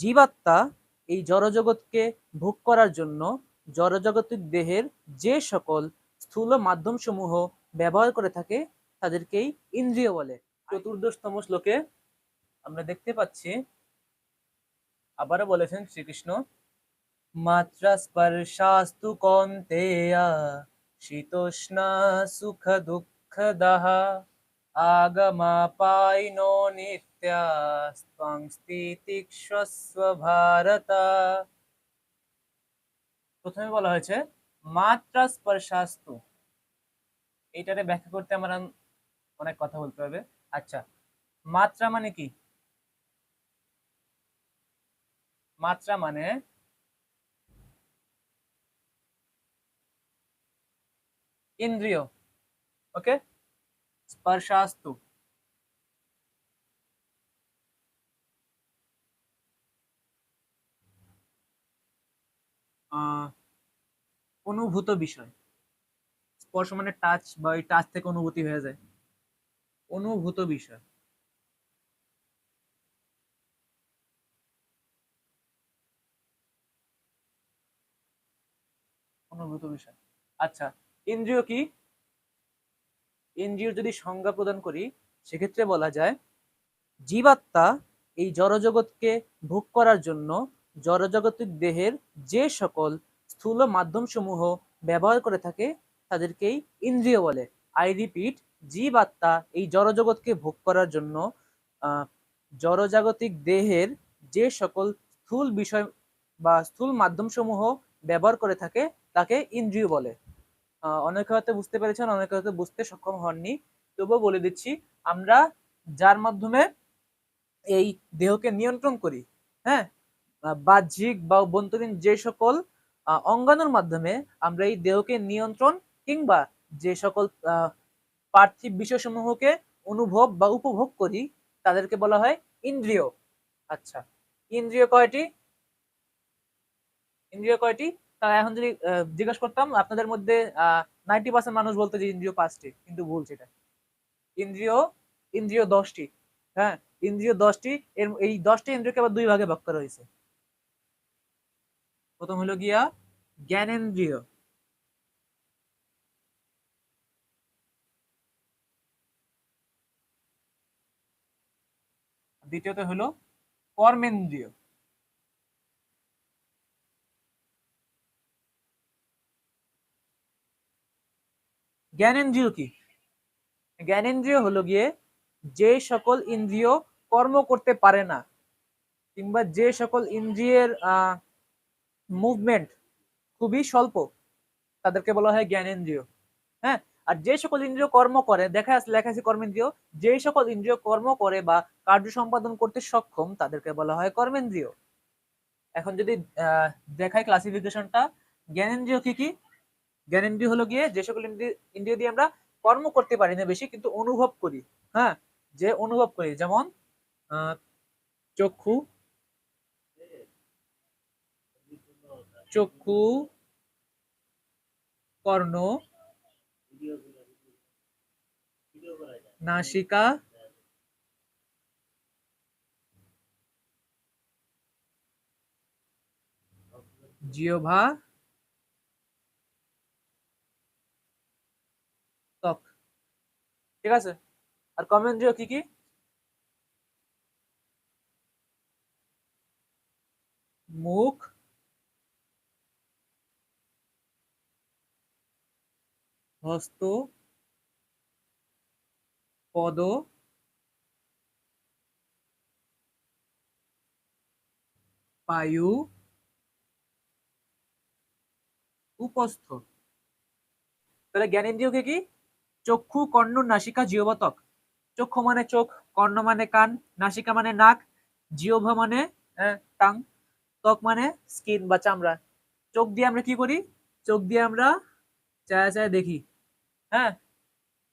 জীবাত্মা এই জড়জগৎকে ভোগ করার জন্য জড়জগতের দেহের যে সকল স্থূল মাধ্যমসমূহ ব্যবহার করে থাকে, তাদেরকেই ইন্দ্রিয় বলে। চতুর্দশতম শ্লোকে আমরা দেখতে পাচ্ছি, আবারও বলেছেন শ্রীকৃষ্ণ মাত্রা স্পর্শাস্তু কন্তেয়া শীতোষ্ণা সুখ দুঃখদাহ আগমাপাইনো স্থিতিক্ষস্ব ভারত প্রথমে বলা হয়েছে মাত্রা স্পর্শাস্তু এইটারে ব্যাখ্যা করতে আমার অনেক কথা বলতে হবে। আচ্ছা মাত্রা মানে কি? মাত্রা মানে ইন্দ্রিয়। ওকে? স্পর্শাস্তু। অনুভূত বিষয়। স্পর্শ মানে টাচ বা ওই টাচ থেকে অনুভূতি হয়ে যায়। অনুভূত বিষয়। অনুভূত বিষয়। আচ্ছা ইন্দ্রিয় কি? ইন্দ্রিয় যদি সংজ্ঞা প্রদান করি, সেক্ষেত্রে বলা যায়, জীবাত্মা এই জড়জগৎকে ভোগ করার জন্য জড়জগতের দেহের যে সকল স্থূল মাধ্যমসমূহ ব্যবহার করে থাকে, তাদেরকেই ইন্দ্রিয় বলে। আই রিপিট জীবাত্মা এই জড়জগৎকে ভোগ করার জন্য জড়জাগতিক দেহের যে সকল স্থূল বিষয় বা স্থূল মাধ্যমসমূহ ব্যবহার করে থাকে, তাকে ইন্দ্রিয় বলে। অনেকে হয়তো বুঝতে পেরেছেন, অনেকে হয়তো বুঝতে সক্ষম হননি। তবুও বলে দিচ্ছি, আমরা যার মাধ্যমে এই দেহকে নিয়ন্ত্রণ করি হ্যাঁ? বাহ্যিক বা অভ্যন্তরীণ যে সকল আহ, অঙ্গাণুর মাধ্যমে আমরা এই দেহকে নিয়ন্ত্রণ কিংবা যে সকল পার্থিব বিষয়সমূহকে অনুভব বা উপভোগ করি তাদেরকে বলা হয় ইন্দ্রিয়। আচ্ছা ইন্দ্রিয় কয়টি? ইন্দ্রিয় কয়টি? তা এখন যদি জিজ্ঞাসা করতাম আপনাদের মধ্যে নাইনটি পার্সেন্ট মানুষ বলতো যে ইন্দ্রিয় পাঁচটি কিন্তু ভুল সেটা। ইন্দ্রিয় ইন্দ্রিয় দশটি হ্যাঁ ইন্দ্রিয় দশটি এর এই দশটি ইন্দ্রিয়কে আবার দুই ভাগে ভাগ করা হয়েছে। প্রথম হলো গিয়া জ্ঞানেন্দ্রিয়। দ্বিতীয়ত হলো কর্মেন্দ্রিয়। জ্ঞানেন্দ্রিয় কি? জ্ঞানেন্দ্রিয় হলো গিয়ে যে সকল ইন্দ্রিয় কর্ম করতে পারে না, কিংবা যে সকল ইন্দ্রিয়ের মুভমেন্ট খুবই স্বল্প। তাদেরকে বলা হয় জ্ঞানেন্দ্রিয়। হ্যাঁ? আর যে সকল ইন্দ্রিয় কর্ম করে, দেখা আছে লেখা আছে কর্মেন্দ্রিয়, যে সকল ইন্দ্রিয় কর্ম করে বা কার্য সম্পাদন করতে সক্ষম, তাদেরকে বলা হয় কর্মেন্দ্রিয়। এখন যদি দেখাই ক্লাসিফিকেশনটা জ্ঞানেন্দ্রিয় কি কি? জ্ঞানেন্দ্রিয় হলো গিয়ে যে সকল ইন্দ্রিয় দিয়ে আমরা কর্ম করতে পারি না বেশি, কিন্তু অনুভব করি। হ্যাঁ? যে অনুভব করি, যেমন চক্ষু চক্ষু কর্ণ নাসিকা জিওভা ত্বক। ঠিক আছে? আর কমেন্দ্রিয় কি কি? মুখ হস্ত পদ পায়ু উপস্থ। তাহলে জ্ঞানেন্দ্রিয়কে কি চক্ষু, কর্ণ, নাসিকা জিহ্বা ত্বক চক্ষু মানে চোখ, কর্ণ মানে কান, নাসিকা মানে নাক, জিহ্বা মানে টাং, ত্বক মানে স্কিন বা চামড়া। চোখ দিয়ে আমরা কি করি? চোখ দিয়ে আমরা চায়া চায়া দেখি। হ্যাঁ?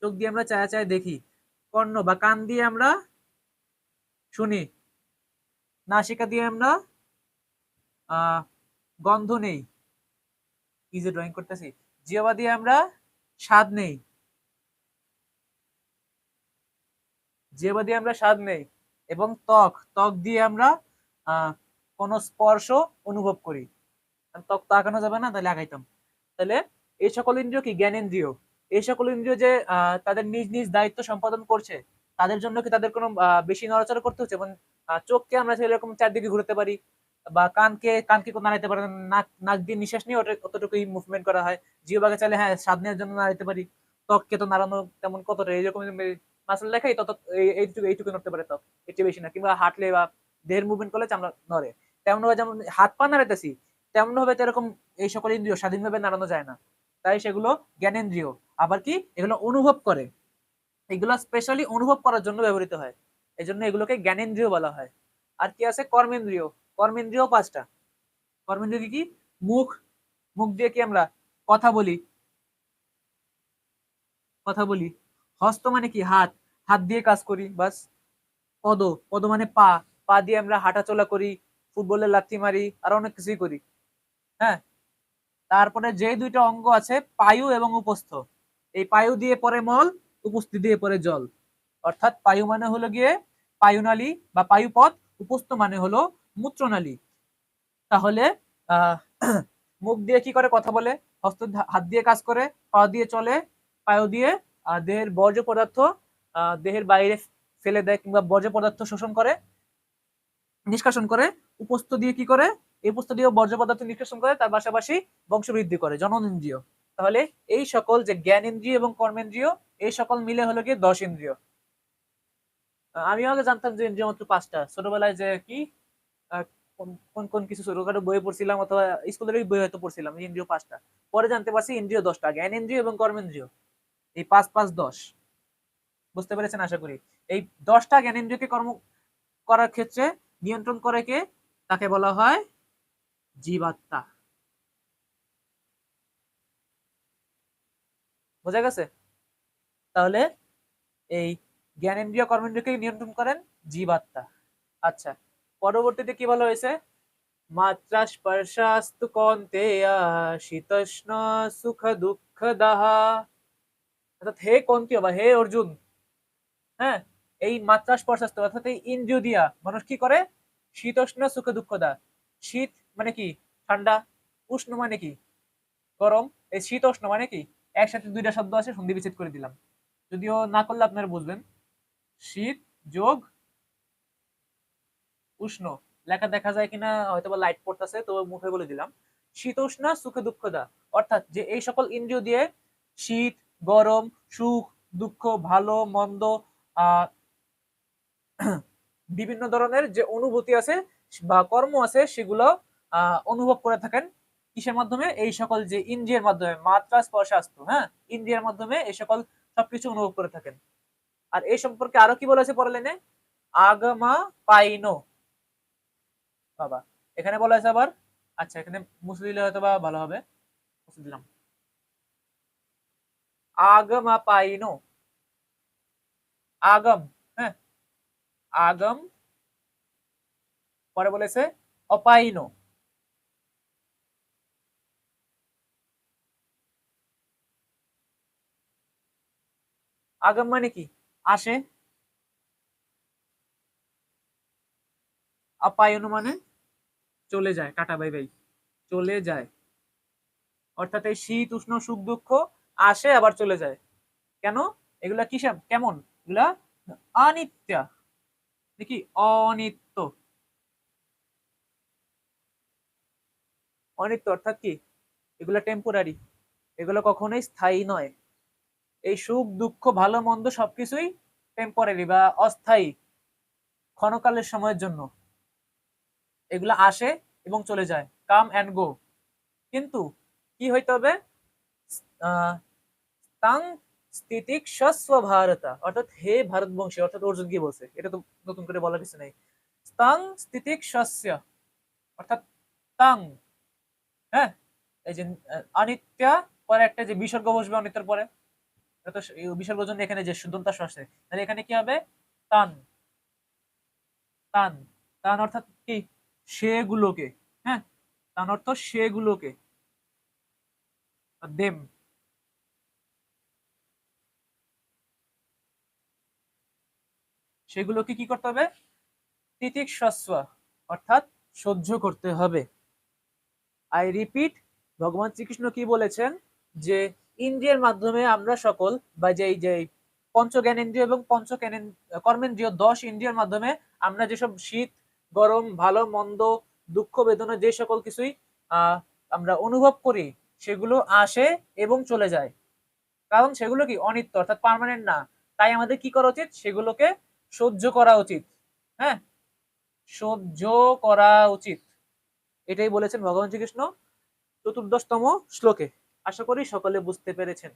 চোখ দিয়ে আমরা চায়া চায়া দেখি। কর্ণ বা কান দিয়ে আমরা শুনি। নাসিকা দিয়ে আমরা গন্ধ নেই। যে ড্রয়িং করতেছি। জিহ্বা দিয়ে আমরা স্বাদ নেই। জিহ্বা দিয়ে আমরা স্বাদ নেই এবং ত্বক। ত্বক দিয়ে আমরা কোনো স্পর্শ অনুভব করি। ত্বক তাকানো যাবে না, তাহলে আগাইতাম। তাহলে এই সকল ইন্দ্রিয় কি? জ্ঞানেন্দ্রিয় এই সকল ইন্দ্রিয় যে তাদের নিজ নিজ দায়িত্ব সম্পাদন করছে তাদের জন্য কি তাদের কোনো বেশি নড়াচড়া করতে হচ্ছে? আহ, চোখকে আমরা সেরকম চারদিকে ঘুরতে পারি বা কানকে কানকে নাড়াইতে পারে নাক নাক দিয়ে নিঃশ্বাস নিয়ে ওটা অতটুকুই মুভমেন্ট করা হয়। জিওবাগে চাইলে হ্যাঁ স্বাদ নেওয়ার জন্য নাড়াইতে পারি ত্বককে তো নাড়ানো তেমন কতটা এইরকম মাসল দেখাই তত এইটুকু এইটুকু নড়তে পারে ত্বক চেয়ে বেশি না কিংবা হাঁটলে বা দেহের মুভমেন্ট করলে আমরা নড়ে। তেমন ভাবে যেমন হাত পা নাড়াইতেছি তেমন ভাবে তো এরকম এই সকল ইন্দ্রিয় স্বাধীনভাবে নাড়ানো যায় না। তাই সেগুলো জ্ঞানেন্দ্রিয়। আবার কি? এগুলো অনুভব করে। এগুলো স্পেশালি অনুভব করার জন্য ব্যবহৃত হয়। এই জন্য এগুলোকে জ্ঞানেন্দ্রিয় বলা হয়। আর কি আছে? কর্মেন্দ্রীয়। কর্মেন্দ্রীয় পাঁচটা। কর্মেন্দ্রিয় কি? মুখ। মুখ দিয়ে কি আমরা কথা বলি? কথা বলি। হস্ত মানে কি? হাত। হাত দিয়ে কাজ করি, বাস। পদ। পদ মানে পা। পা দিয়ে আমরা হাঁটাচলা করি, ফুটবলের লাথি মারি, আর অনেক কিছুই করি। হ্যাঁ? তারপরে যে দুইটা অঙ্গ আছে, পায়ু এবং উপস্থ। এই পায়ু দিয়ে পরে মল, উপস্থিত দিয়ে পরে জল। অর্থাৎ পায়ু মানে হলো গিয়ে পায়ুনালী বা পায়ুপথ, উপস্থ মানে হলো মূত্রনালী। তাহলে মুখ দিয়ে কি করে কথা বলে? হস্ত হাত দিয়ে কাজ করে, পা দিয়ে চলে, পায়ু দিয়ে দেহের বর্জ্য পদার্থ দেহের বাইরে ফেলে দেয় কিংবা বর্জ্য পদার্থ শোষণ করে, নিষ্কাশন করে, উপস্থ দিয়ে কি করে? এই উপস্থ দিয়ে বর্জ্য পদার্থ নিষ্কাশন করে, তার পাশাপাশি বংশবৃদ্ধি করে জননেন্দ্রিয় তাহলে এই সকল যে জ্ঞানেন্দ্রিয় এবং কর্মেন্দ্রিয় এই সকল মিলে হলো গিয়ে দশ ইন্দ্রিয়। আমি আগে জানতাম যে ইন্দ্রিয় মাত্র পাঁচটা। ছোটবেলায় যে কি কোন- কোন কিছু ছোটখাটো বই পড়ছিলাম অথবা স্কুলের বই হয়তো পড়ছিলাম ইন্দ্রিয় পাঁচটা। পরে জানতে পারছি ইন্দ্রিয় দশটা জ্ঞানেন্দ্রিয় এবং কর্মেন্দ্রিয় এই পাঁচ পাঁচ, দশ। বুঝতে পেরেছেন আশা করি? এই দশটা জ্ঞানেন্দ্রিয়কে কর্ম করার ক্ষেত্রে নিয়ন্ত্রণ করে কে? তাকে বলা হয় জীবাত্মা। বোঝা গেছে? তাহলে এই জ্ঞানেন্দ্রিয় কর্মেন্দ্রিয়কে নিয়ন্ত্রণ করেন জীবাত্মা। আচ্ছা পরবর্তীতে কি বলা হয়েছে? মাত্রা স্পর্শাস্তু কন্তেয়া শীতষ্ণ সুখ দুঃখ দাহা অর্থাৎ হে কন্তীয় বা হে অর্জুন হ্যাঁ এই মাত্রা স্পর্শাস্তু অর্থাৎ এই ইন্দ্রিয় দিয়া মানুষ কি করে? শীতোষ্ণ সুখ দুঃখ দা শীত মানে কি? ঠান্ডা, উষ্ণ মানে কি? গরম, এই শীত উষ্ণ মানে কি? একসাথে দুইটা শব্দ আছে, সন্ধি বিচ্ছেদ করে দিলাম। যদিও না করলে আপনারা বুঝবেন। শীত যোগ উষ্ণ। লেখা দেখা যায় কিনা হয়তো বা লাইট পড়তেছে, তো মুখে বলে দিলাম। শীতোষ্ণ সুখে দুঃখদা অর্থাৎ যে এই সকল ইন্দ্রিয় দিয়ে শীত, গরম, সুখ, দুঃখ, ভালো, মন্দ বিভিন্ন ধরনের যে অনুভূতি আছে বা কর্ম আছে, সেগুলো অনুভব করে থাকেন কিসের মাধ্যমে? এই সকল যে ইন্দ্রিয়ের মাধ্যমে, মাত্রা, স্পর্শাস্ত হ্যাঁ? ইন্দ্রিয়ের মাধ্যমে এই সকল সবকিছু অনুভব করে থাকেন। আর এই সম্পর্কে আরও কি বলেছে পরে লাইনে? আগমা পাইনো। বাবা, এখানে বলা আছে আবার? আচ্ছা এখানে মুছে দিলে হয়তো বা ভালো হবে। মুছে দিলাম। আগমা পাইনো। আগম হ্যাঁ? আগম, পরে বলেছে অপাইনো। আগম মানে কি? আসে অপায়ন মানে চলে যায় টাটা বাই বাই, চলে যায়। অর্থাৎ এই শীত, উষ্ণ, সুখ, দুঃখ আসে, আবার চলে যায়। কেন? এগুলা কিসের? কেমন? এগুলা অনিত্য। দেখি, অনিত্য। অনিত্য অর্থাৎ কি? এগুলা টেম্পোরারি এগুলো কখনোই স্থায়ী নয়। এই সুখ, দুঃখ, ভালো, মন্দ সবকিছুই টেম্পোরারি বা অস্থায়ী ক্ষণকালের সময়ের জন্য। এগুলো আসে এবং চলে যায়। কাম অ্যান্ড গো কিন্তু কি হইতে হবে? তাং স্থিতিক স্বস্ব ভারতা অর্থাৎ হে ভারতবংশী, অর্থাৎ অর্জুন কি বলছে? এটা তো নতুন করে বলার কিছু নেই। তাং স্থিতিক স্বস্য অর্থাৎ তাং হ্যাঁ? এই যে অনিত্যা পরে একটা যে বিসর্গ বসবে অনিত্যের পরে। বিসর্গের জন্য এখানে যে সুদন্তা আসছে, তাহলে এখানে কি হবে? তান। তান। তান অর্থাৎ কি? সেগুলোকে। হ্যাঁ? তান অর্থ সেগুলোকে। দেম। সেগুলোকে কি করতে হবে? তিতিক স্বস্ব অর্থাৎ সহ্য করতে হবে। আই রিপিট ভগবান শ্রীকৃষ্ণ কি বলেছেন? যে ইন্দ্রিয়ের মাধ্যমে আমরা সকল বা যেই যে পঞ্চ জ্ঞানেন্দ্রিয় এবং পঞ্চ কর্মেন্দ্রিয় দশ ইন্দ্রিয়ের মাধ্যমে আমরা যেসব শীত, গরম, ভালো, মন্দ, দুঃখ, বেদনা, যে সকল কিছুই আমরা অনুভব করি, সেগুলো আসে এবং চলে যায়। কারণ সেগুলো কি? অনিত্য, অর্থাৎ পার্মানেন্ট না। তাই আমাদের কি করা উচিত? সেগুলোকে সহ্য করা উচিত। হ্যাঁ? সহ্য করা উচিত। এটাই বলেছেন ভগবান শ্রীকৃষ্ণ চতুর্দশতম শ্লোকে। আশা করি সকলে বুঝতে পেরেছেন।